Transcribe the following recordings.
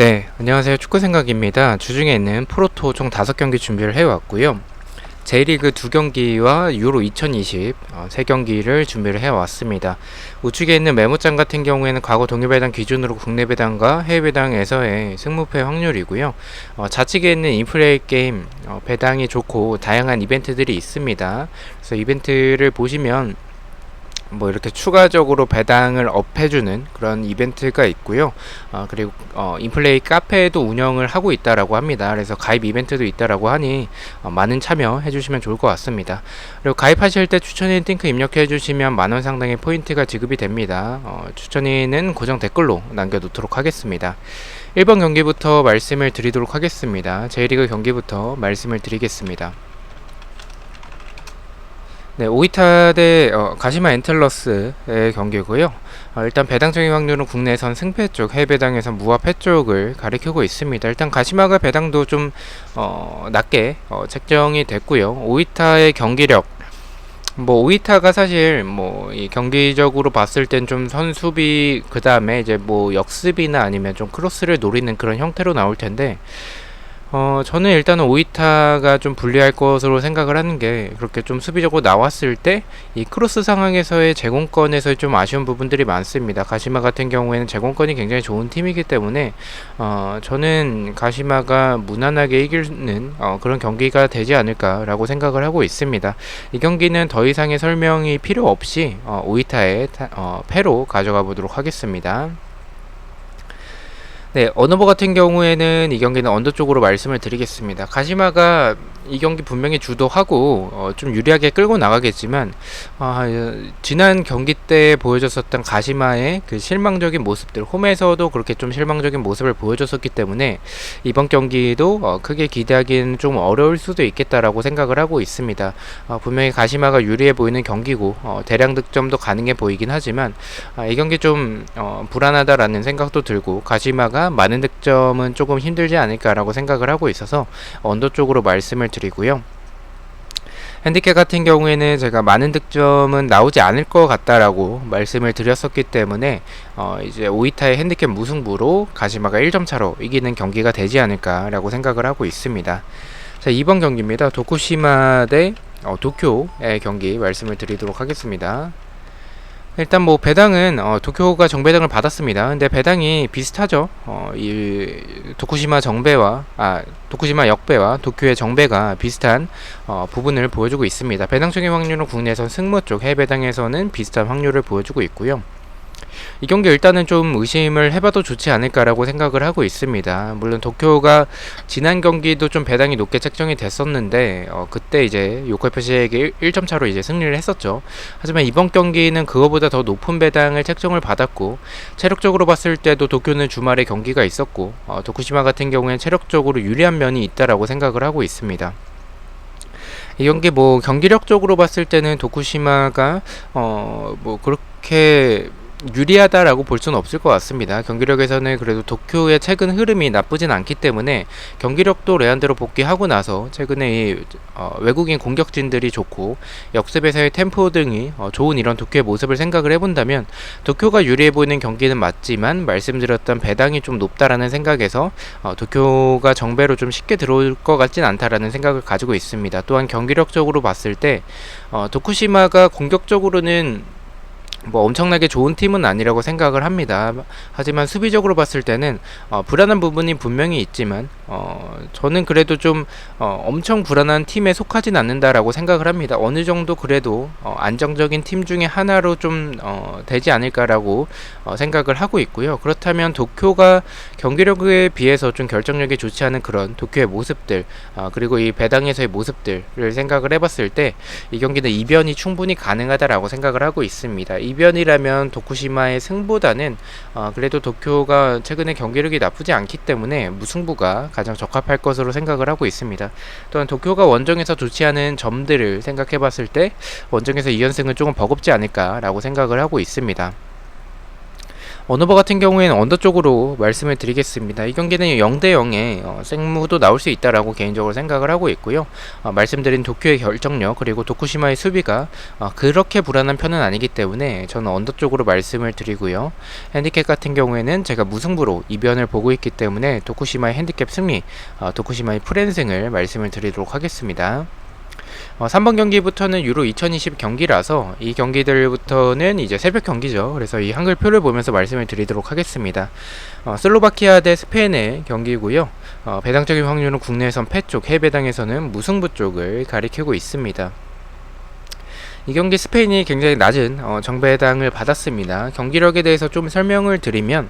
네, 안녕하세요. 축구 생각입니다. 주중에 있는 프로토 총 5경기 준비를 해왔고요. J리그 2경기와 유로 2020 어, 3경기를 준비를 해왔습니다. 우측에 있는 메모장 같은 경우에는 과거 동일배당 기준으로 국내 배당과 해외 배당에서의 승무패 확률이고요. 어, 좌측에 있는 인플레이 게임 어, 배당이 좋고 다양한 이벤트들이 있습니다. 그래서 이벤트를 보시면 뭐 이렇게 추가적으로 배당을 업해주는 그런 이벤트가 있고요. 어, 그리고 어, 인플레이 카페도 운영을 하고 있다라고 합니다. 그래서 가입 이벤트도 있다라고 하니 어, 많은 참여해 주시면 좋을 것 같습니다. 그리고 가입하실 때 추천인 링크 입력해 주시면 만 원 상당의 포인트가 지급이 됩니다. 어, 추천인은 고정 댓글로 남겨놓도록 하겠습니다. 1번 경기부터 말씀을 드리도록 하겠습니다. J리그 경기부터 말씀을 드리겠습니다. 네, 오이타 대 어, 가시마 엔틀러스의 경기고요. 어, 일단 배당 적용 확률은 국내선 승패 쪽, 해외 배당에선 무합패 쪽을 가리키고 있습니다. 일단 가시마가 배당도 좀 어, 낮게 어, 책정이 됐고요. 오이타의 경기력 뭐 오이타가 사실 뭐 이 경기적으로 봤을 땐 좀 선수비 그 다음에 이제 뭐 역습이나 아니면 좀 크로스를 노리는 그런 형태로 나올 텐데 어, 저는 일단은 오이타가 좀 불리할 것으로 생각을 하는 게 그렇게 좀 수비적으로 나왔을 때 이 크로스 상황에서의 제공권에서 좀 아쉬운 부분들이 많습니다. 가시마 같은 경우에는 제공권이 굉장히 좋은 팀이기 때문에 어, 저는 가시마가 무난하게 이기는 어, 그런 경기가 되지 않을까라고 생각을 하고 있습니다. 이 경기는 더 이상의 설명이 필요 없이 어, 오이타의 타, 어, 패로 가져가 보도록 하겠습니다. 네, 언어버 같은 경우에는 이 경기는 언더 쪽으로 말씀을 드리겠습니다. 가시마가 이 경기 분명히 주도하고 어, 좀 유리하게 끌고 나가겠지만 아, 지난 경기 때 보여줬었던 가시마의 그 실망적인 모습들 홈에서도 그렇게 좀 실망적인 모습을 보여줬었기 때문에 이번 경기도 어, 크게 기대하기는 좀 어려울 수도 있겠다라고 생각을 하고 있습니다. 어, 분명히 가시마가 유리해 보이는 경기고 어, 대량 득점도 가능해 보이긴 하지만 아, 이 경기 좀 어, 불안하다라는 생각도 들고 가시마가 많은 득점은 조금 힘들지 않을까라고 생각을 하고 있어서 언더 쪽으로 말씀을 드 리고요. 핸디캡 같은 경우에는 제가 많은 득점은 나오지 않을 것 같다라고 말씀을 드렸었기 때문에 어 이제 오이타의 핸디캡 무승부로 가시마가 1점 차로 이기는 경기가 되지 않을까라고 생각을 하고 있습니다. 자, 이번 경기입니다. 도쿠시마 대 어, 도쿄의 경기 말씀을 드리도록 하겠습니다. 일단 뭐 배당은 어, 도쿄가 정배당을 받았습니다. 근데 배당이 비슷하죠. 어, 이 도쿠시마 정배와 아 도쿠시마 역배와 도쿄의 정배가 비슷한 어, 부분을 보여주고 있습니다. 배당 적용 확률은 국내에선 승무 쪽, 해외 배당에서는 비슷한 확률을 보여주고 있고요. 이 경기 일단은 좀 의심을 해봐도 좋지 않을까라고 생각을 하고 있습니다. 물론 도쿄가 지난 경기도 좀 배당이 높게 책정이 됐었는데 어, 그때 이제 요컬 표시에게 1, 점 차로 이제 승리를 했었죠. 하지만 이번 경기는 그거보다 더 높은 배당을 책정을 받았고 체력적으로 봤을 때도 도쿄는 주말에 경기가 있었고 어, 도쿠시마 같은 경우에는 체력적으로 유리한 면이 있다라고 생각을 하고 있습니다. 이 경기 뭐 경기력적으로 봤을 때는 도쿠시마가 어 뭐 그렇게 유리하다라고 볼 수는 없을 것 같습니다. 경기력에서는 그래도 도쿄의 최근 흐름이 나쁘진 않기 때문에 경기력도 레안드로 복귀하고 나서 최근에 이, 어, 외국인 공격진들이 좋고 역습에서의 템포 등이 어, 좋은 이런 도쿄의 모습을 생각을 해본다면 도쿄가 유리해 보이는 경기는 맞지만 말씀드렸던 배당이 좀 높다라는 생각에서 어, 도쿄가 정배로 좀 쉽게 들어올 것 같진 않다라는 생각을 가지고 있습니다. 또한 경기력적으로 봤을 때 어, 도쿠시마가 공격적으로는 뭐 엄청나게 좋은 팀은 아니라고 생각을 합니다. 하지만 수비적으로 봤을 때는 어, 불안한 부분이 분명히 있지만 어, 저는 그래도 좀 어, 엄청 불안한 팀에 속하진 않는다라고 생각을 합니다. 어느 정도 그래도 어, 안정적인 팀 중에 하나로 좀 어, 되지 않을까라고 어, 생각을 하고 있고요. 그렇다면 도쿄가 경기력에 비해서 좀 결정력이 좋지 않은 그런 도쿄의 모습들 어, 그리고 이 배당에서의 모습들을 생각을 해봤을 때 이 경기는 이변이 충분히 가능하다라고 생각을 하고 있습니다. 이변이라면 도쿠시마의 승보다는 어, 그래도 도쿄가 최근에 경기력이 나쁘지 않기 때문에 무승부가 가장 적합할 것으로 생각을 하고 있습니다. 또한 도쿄가 원정에서 좋지 않은 점들을 생각해 봤을 때 원정에서 2연승은 조금 버겁지 않을까라고 생각을 하고 있습니다. 언어버 같은 경우에는 언더 쪽으로 말씀을 드리겠습니다. 이 경기는 0대 0의 어, 생무도 나올 수 있다라고 개인적으로 생각을 하고 있고요. 어, 말씀드린 도쿄의 결정력 그리고 도쿠시마의 수비가 어, 그렇게 불안한 편은 아니기 때문에 저는 언더 쪽으로 말씀을 드리고요. 핸디캡 같은 경우에는 제가 무승부로 이변을 보고 있기 때문에 도쿠시마의 핸디캡 승리, 어, 도쿠시마의 프랜승을 말씀을 드리도록 하겠습니다. 어, 3번 경기부터는 유로 2020 경기라서 이 경기들부터는 이제 새벽 경기죠. 그래서 이 한글표를 보면서 말씀을 드리도록 하겠습니다. 어, 슬로바키아 대 스페인의 경기고요. 어, 배당적인 확률은 국내에선 패 쪽, 해배당에서는 무승부 쪽을 가리키고 있습니다. 이 경기 스페인이 굉장히 낮은 어, 정배당을 받았습니다. 경기력에 대해서 좀 설명을 드리면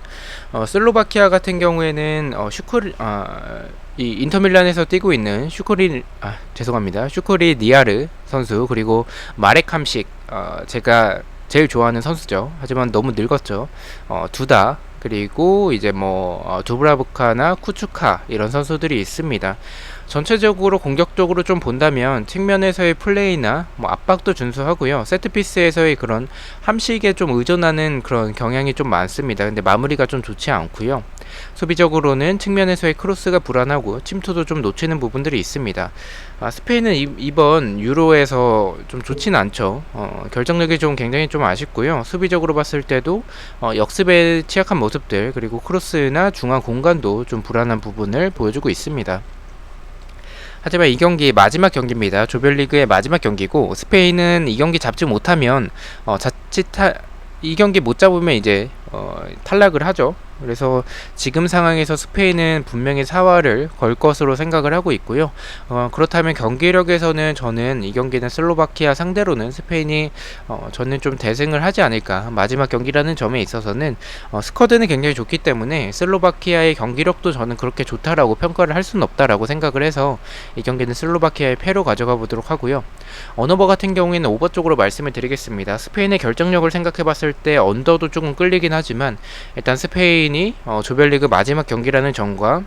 어, 슬로바키아 같은 경우에는 어, 슈크리 어, 이 인터밀란에서 뛰고 있는 슈크리 아 죄송합니다 슈크리 니아르 선수 그리고 마렉 함식 어, 제가 제일 좋아하는 선수죠. 하지만 너무 늙었죠. 어, 두다 그리고 이제 뭐 어, 두브라부카나 쿠추카 이런 선수들이 있습니다. 전체적으로 공격적으로 좀 본다면 측면에서의 플레이나 뭐 압박도 준수하고요. 세트피스에서의 그런 함식에 좀 의존하는 그런 경향이 좀 많습니다. 근데 마무리가 좀 좋지 않고요. 소비적으로는 측면에서의 크로스가 불안하고 침투도 좀 놓치는 부분들이 있습니다. 아, 스페인은 이, 번 유로에서 좀 좋지는 않죠. 어, 결정력이 좀 굉장히 좀 아쉽고요. 수비적으로 봤을 때도 어, 역습에 취약한 모습들 그리고 크로스나 중앙 공간도 좀 불안한 부분을 보여주고 있습니다. 하지만 이 경기 마지막 경기입니다. 조별리그의 마지막 경기고 스페인은 이 경기 잡지 못하면 어, 자칫 이 경기 못 잡으면 이제 어, 탈락을 하죠. 그래서 지금 상황에서 스페인은 분명히 사활을 걸 것으로 생각을 하고 있고요. 어, 그렇다면 경기력에서는 저는 이 경기는 슬로바키아 상대로는 스페인이 어, 저는 좀 대승을 하지 않을까. 마지막 경기라는 점에 있어서는 어, 스쿼드는 굉장히 좋기 때문에 슬로바키아의 경기력도 저는 그렇게 좋다라고 평가를 할 수는 없다라고 생각을 해서 이 경기는 슬로바키아의 패로 가져가 보도록 하고요. 언어버 같은 경우에는 오버 쪽으로 말씀을 드리겠습니다. 스페인의 결정력을 생각해 봤을 때 언더도 조금 끌리긴 하지만 일단 스페인 스페인이 어, 조별리그 마지막 경기라는 점과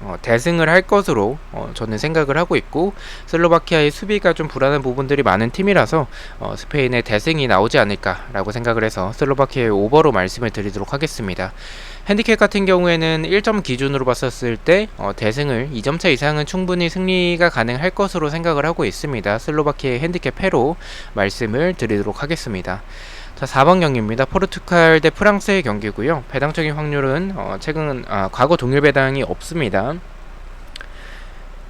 어, 대승을 할 것으로 어, 저는 생각을 하고 있고 슬로바키아의 수비가 좀 불안한 부분들이 많은 팀이라서 어, 스페인의 대승이 나오지 않을까라고 생각을 해서 슬로바키아의 오버로 말씀을 드리도록 하겠습니다. 핸디캡 같은 경우에는 1점 기준으로 봤었을 때 어, 대승을 2점 차 이상은 충분히 승리가 가능할 것으로 생각을 하고 있습니다. 슬로바키아의 핸디캡 패로 말씀을 드리도록 하겠습니다. 자, 4번 경기입니다. 포르투갈 대 프랑스의 경기고요. 배당적인 확률은 어, 최근 아, 과거 동일 배당이 없습니다.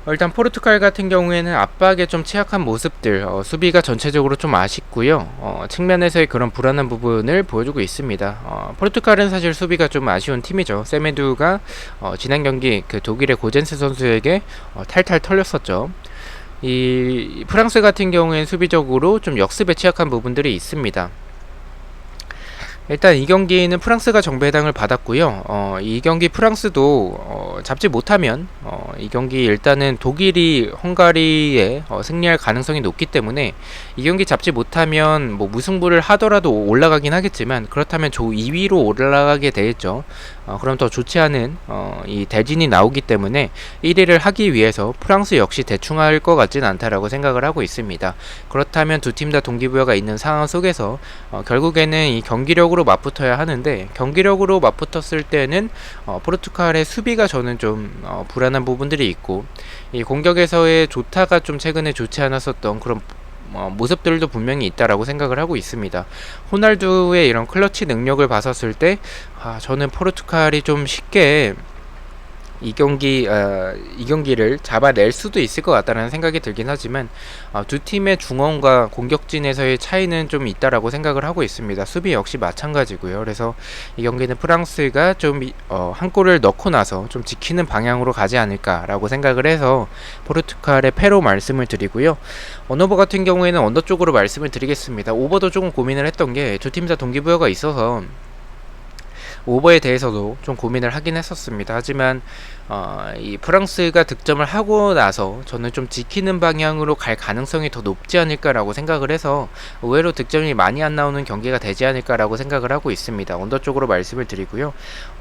어, 일단 포르투갈 같은 경우에는 압박에 좀 취약한 모습들, 어, 수비가 전체적으로 좀 아쉽고요. 어, 측면에서의 그런 불안한 부분을 보여주고 있습니다. 어, 포르투갈은 사실 수비가 좀 아쉬운 팀이죠. 세메두가 어, 지난 경기 그 독일의 고젠스 선수에게 어, 탈탈 털렸었죠. 이 프랑스 같은 경우에는 수비적으로 좀 역습에 취약한 부분들이 있습니다. 일단 이 경기는 프랑스가 정배당을 받았고요. 어, 이 경기 프랑스도 어, 잡지 못하면 어, 이 경기 일단은 독일이 헝가리에 어, 승리할 가능성이 높기 때문에 이 경기 잡지 못하면 뭐 무승부를 하더라도 올라가긴 하겠지만 그렇다면 조 2위로 올라가게 되겠죠. 어, 그럼 더 좋지 않은 어, 이 대진이 나오기 때문에 1위를 하기 위해서 프랑스 역시 대충 할 것 같지는 않다라고 생각을 하고 있습니다. 그렇다면 두 팀 다 동기부여가 있는 상황 속에서 어, 결국에는 이 경기력으로 맞붙어야 하는데 경기력으로 맞붙었을 때는 어, 포르투갈의 수비가 저는 좀 어, 불안한 부분들이 있고 이 공격에서의 조타가 좀 최근에 좋지 않았었던 그런 어, 모습들도 분명히 있다라고 생각을 하고 있습니다. 호날두의 이런 클러치 능력을 봤었을 때 아, 저는 포르투갈이 좀 쉽게 이 경기 어, 이 경기를 잡아낼 수도 있을 것 같다는 생각이 들긴 하지만 어, 두 팀의 중원과 공격진에서의 차이는 좀 있다라고 생각을 하고 있습니다. 수비 역시 마찬가지고요. 그래서 이 경기는 프랑스가 좀한 어, 골을 넣고 나서 좀 지키는 방향으로 가지 않을까라고 생각을 해서 포르투갈의 패로 말씀을 드리고요. 언어버 같은 경우에는 언더 쪽으로 말씀을 드리겠습니다. 오버도 조금 고민을 했던 게 두 팀 다 동기부여가 있어서 오버에 대해서도 좀 고민을 하긴 했었습니다. 하지만 어, 이 프랑스가 득점을 하고 나서 저는 좀 지키는 방향으로 갈 가능성이 더 높지 않을까라고 생각을 해서 의외로 득점이 많이 안 나오는 경기가 되지 않을까라고 생각을 하고 있습니다. 언더 쪽으로 말씀을 드리고요.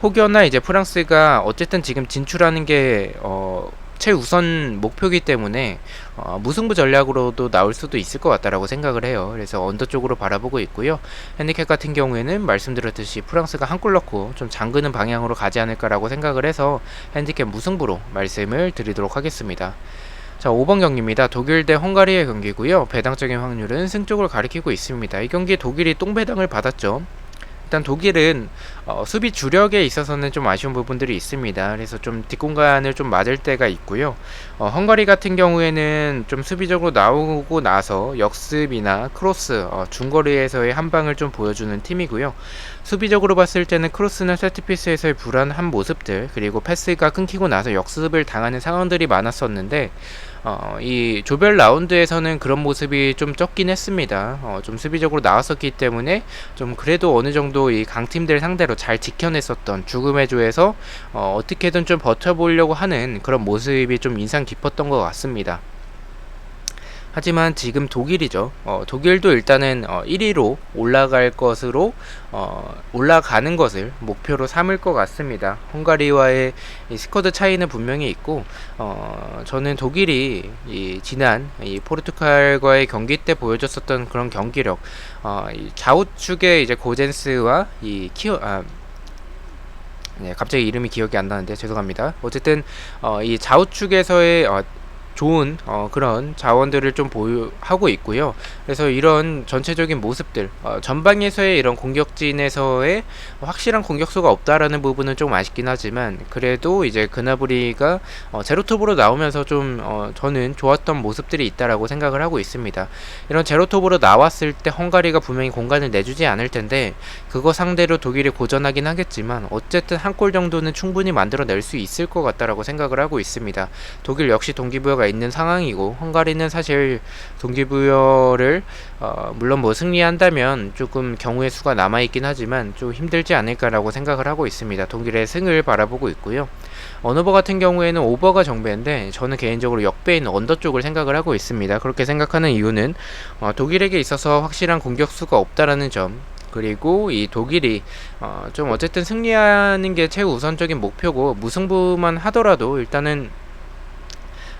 혹여나 이제 프랑스가 어쨌든 지금 진출하는 게 어, 최우선 목표이기 때문에 어, 무승부 전략으로도 나올 수도 있을 것 같다라고 생각을 해요. 그래서 언더 쪽으로 바라보고 있고요. 핸디캡 같은 경우에는 말씀드렸듯이 프랑스가 한 골 넣고 좀 잠그는 방향으로 가지 않을까라고 생각을 해서 핸디캡 무승부로 말씀을 드리도록 하겠습니다. 자, 5번 경기입니다. 독일 대 헝가리의 경기고요. 배당적인 확률은 승 쪽을 가리키고 있습니다. 이 경기 독일이 똥배당을 받았죠. 일단 독일은 어, 수비 주력에 있어서는 좀 아쉬운 부분들이 있습니다. 그래서 좀 뒷공간을 좀 맞을 때가 있고요. 어, 헝가리 같은 경우에는 좀 수비적으로 나오고 나서 역습이나 크로스, 어, 중거리에서의 한 방을 좀 보여주는 팀이고요. 수비적으로 봤을 때는 크로스나 세트피스에서의 불안한 모습들 그리고 패스가 끊기고 나서 역습을 당하는 상황들이 많았었는데 어, 이 조별 라운드에서는 그런 모습이 좀 적긴 했습니다. 어, 좀 수비적으로 나왔었기 때문에 좀 그래도 어느 정도 이 강팀들 상대로 잘 지켜냈었던 죽음의 조에서 어, 어떻게든 좀 버텨보려고 하는 그런 모습이 좀 인상 깊었던 것 같습니다. 하지만 지금 독일이죠. 어, 독일도 일단은 어, 1위로 올라갈 것으로 어, 올라가는 것을 목표로 삼을 것 같습니다. 헝가리와의 이 스쿼드 차이는 분명히 있고 어, 저는 독일이 이 지난 이 포르투갈과의 경기 때 보여줬었던 그런 경기력 어, 이 좌우측에 이제 고젠스와 이 키어 아, 네, 갑자기 이름이 기억이 안 나는데 죄송합니다. 어쨌든 어, 이 좌우측에서의 어, 좋은 어, 그런 자원들을 좀 보유하고 있고요. 그래서 이런 전체적인 모습들 어, 전방에서의 이런 공격진에서의 확실한 공격수가 없다라는 부분은 좀 아쉽긴 하지만 그래도 이제 그나브리가 어, 제로톱으로 나오면서 좀 어, 저는 좋았던 모습들이 있다라고 생각을 하고 있습니다. 이런 제로톱으로 나왔을 때 헝가리가 분명히 공간을 내주지 않을 텐데 그거 상대로 독일이 고전하긴 하겠지만 어쨌든 한 골 정도는 충분히 만들어낼 수 있을 것 같다라고 생각을 하고 있습니다. 독일 역시 동기부여가 있는 상황이고 헝가리는 사실 동기부여를 어, 물론 뭐 승리한다면 조금 경우의 수가 남아 있긴 하지만 좀 힘들지 않을까라고 생각을 하고 있습니다. 독일의 승을 바라보고 있고요. 언어버 같은 경우에는 오버가 정배인데 저는 개인적으로 역배인 언더 쪽을 생각을 하고 있습니다. 그렇게 생각하는 이유는 어, 독일에게 있어서 확실한 공격수가 없다라는 점 그리고 이 독일이 어, 좀 어쨌든 승리하는 게 최우선적인 목표고 무승부만 하더라도 일단은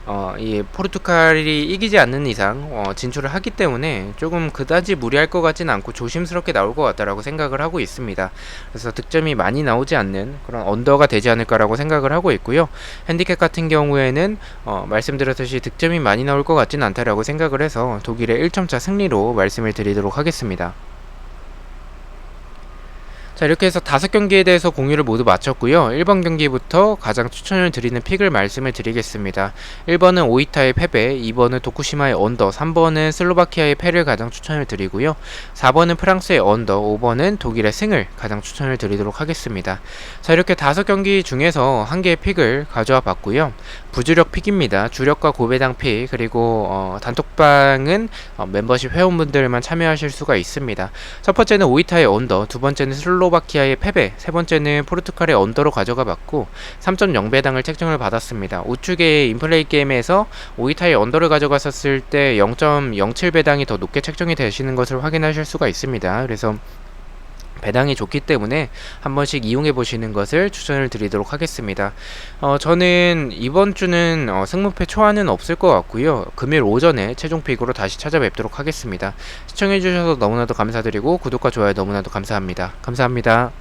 어, 이 포르투갈이 이기지 않는 이상 어, 진출을 하기 때문에 조금 그다지 무리할 것 같지는 않고 조심스럽게 나올 것 같다라고 생각을 하고 있습니다. 그래서 득점이 많이 나오지 않는 그런 언더가 되지 않을까라고 생각을 하고 있고요. 핸디캡 같은 경우에는 어, 말씀드렸듯이 득점이 많이 나올 것 같지는 않다라고 생각을 해서 독일의 1점차 승리로 말씀을 드리도록 하겠습니다. 자 이렇게 해서 다섯 경기에 대해서 공유를 모두 마쳤고요. 1번 경기부터 가장 추천을 드리는 픽을 말씀을 드리겠습니다. 1번은 오이타의 패배, 2번은 도쿠시마의 언더, 3번은 슬로바키아의 패를 가장 추천을 드리고요. 4번은 프랑스의 언더, 5번은 독일의 승을 가장 추천을 드리도록 하겠습니다. 자 이렇게 다섯 경기 중에서 한 개의 픽을 가져와 봤고요. 부주력 픽입니다. 주력과 고배당 픽 그리고 어, 단톡방은 어, 멤버십 회원분들만 참여하실 수가 있습니다. 첫 번째는 오이타의 언더, 두 번째는 슬로바키아의 패배, 세 번째는 포르투갈의 언더로 가져가 봤고 3.0배당을 책정을 받았습니다. 우측의 인플레이 게임에서 오이타의 언더를 가져갔었을 때 0.07배당이 더 높게 책정이 되시는 것을 확인하실 수가 있습니다. 그래서 배당이 좋기 때문에 한 번씩 이용해 보시는 것을 추천을 드리도록 하겠습니다. 어, 저는 이번 주는 어, 승무패 초안은 없을 것 같고요. 금요일 오전에 최종 픽으로 다시 찾아뵙도록 하겠습니다. 시청해 주셔서 너무나도 감사드리고 구독과 좋아요 너무나도 감사합니다. 감사합니다.